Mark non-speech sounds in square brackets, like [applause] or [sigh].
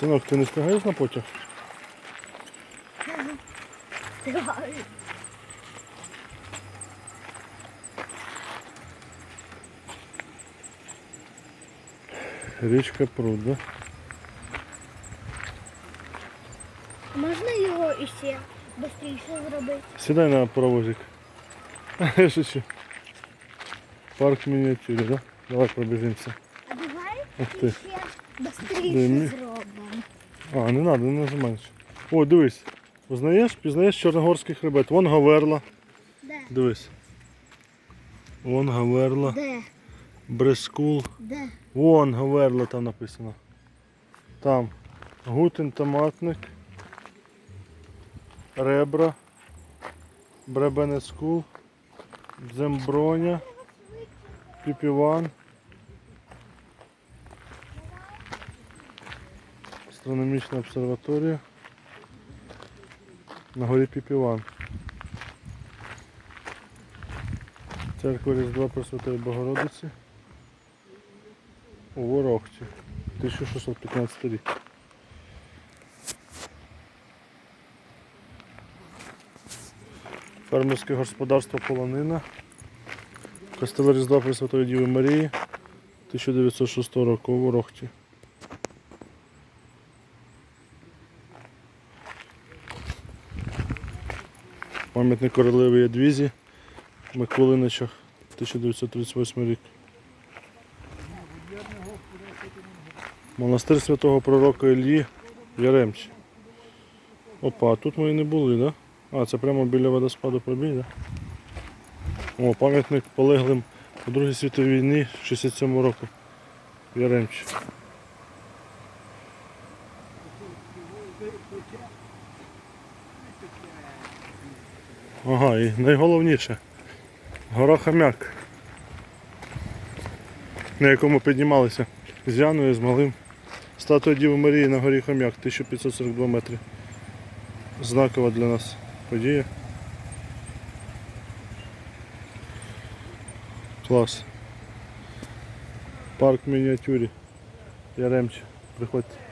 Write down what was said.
Синок, ти не встигаєш на потяг? Давай. Річка пруд, да? Можна його іще швидше зробити? Сідай на паровозик. [laughs] Я шучу. Парк в мініатюрі, да? Давай пробіжимося. А давай Ух ти. ще швидше Димі. А, не треба, не нажимаєш. О, дивись. Узнаєш? Пізнаєш Чорногорський хребет. Вон Гаверла. Де? Дивись. Вон Гаверла. Де? Брескул. Де? Вон Гаверла там написано. Там. Гутен томатник. Ребра. Бребенескул. Дземброня. Піпіван. Астрономічна обсерваторія. На горі Піпіван. Церква Різдва Пресвятої Богородиці. У Ворохті. 1615 рік. Фермерське господарство Полонина. Костеле Різдва Пресвятої Діви Марії 1906 року у Ворохті. Пам'ятник королеві Ядвізі Миколиничах 1938 рік. Монастир святого пророка Іллі Яремчі. Опа, а тут ми і не були, так? Да? А, це прямо біля водоспаду пробій? Да? О, пам'ятник полеглим у Другій світовій війні 67 року Яремчі. Ага, і найголовніше гора Хам'як, на якому піднімалися з Яною, з малим. Статуя Діви Марії на горі Хом'як, 1542 метри. Знакова для нас подія. Клас. Парк мініатюрі. Яремче. Приходьте.